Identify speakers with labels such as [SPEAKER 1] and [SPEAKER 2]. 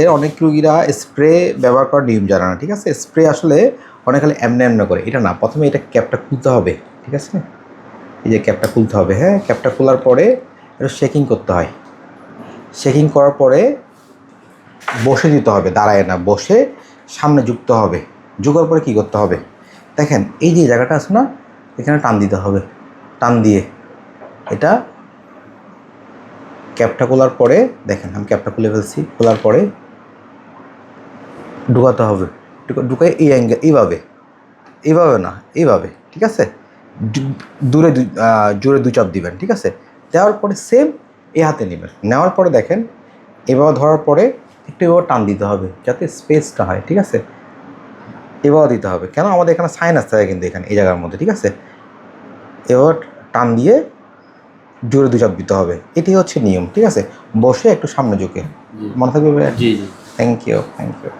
[SPEAKER 1] এর অনেক রুগীরা স্প্রে ব্যবহার করার নিয়ম জানে না, ঠিক আছে? স্প্রে আসলে অনেক খালি এমনি এমনি করে। এটা না, প্রথমে এটা ক্যাপটা খুলতে হবে, ঠিক আছে? এই যে ক্যাপটা খুলতে হবে হ্যাঁ? ক্যাপটা খোলার পরে এটা শেকিং করতে হয়। শেকিং করার পরে বসে দিতে হবে, দাঁড়ায় না, বসে সামনে যুক্ত হবে। যুগার পরে কী করতে হবে? দেখেন, এই যে জায়গাটা আছে না, এখানে টান দিতে হবে, টান দিয়ে। এটা ক্যাপটা খোলার পরে, দেখেন, আমি ক্যাপটা খুলে ফেলছি, খোলার পরে ঢুকাতে হবে। ঢুকা- ঢুকাই এই অ্যাঙ্গেল এইভাবে। এইভাবে না এইভাবে ঠিক আছে? দূরে জোরে দু চাপ দিবেন ঠিক আছে? দেওয়ার পরে সেম এই হাতে নেবেন। নেওয়ার পরে দেখেন এভাবে ধরার পরে একটু এভাবে টান দিতে হবে যাতে স্পেসটা হয় ঠিক আছে? এভাবে দিতে হবে। কেন? আমাদের এখানে সাইন আসতে হবে কিন্তু এখানে এই জায়গার মধ্যে ঠিক আছে? এবার টান দিয়ে জোরে দু চাপ দিতে হবে। এটি হচ্ছে নিয়ম ঠিক আছে? বসে একটু সামনে ঝুঁকে। মনে থাকবে থ্যাংক ইউ থ্যাংক ইউ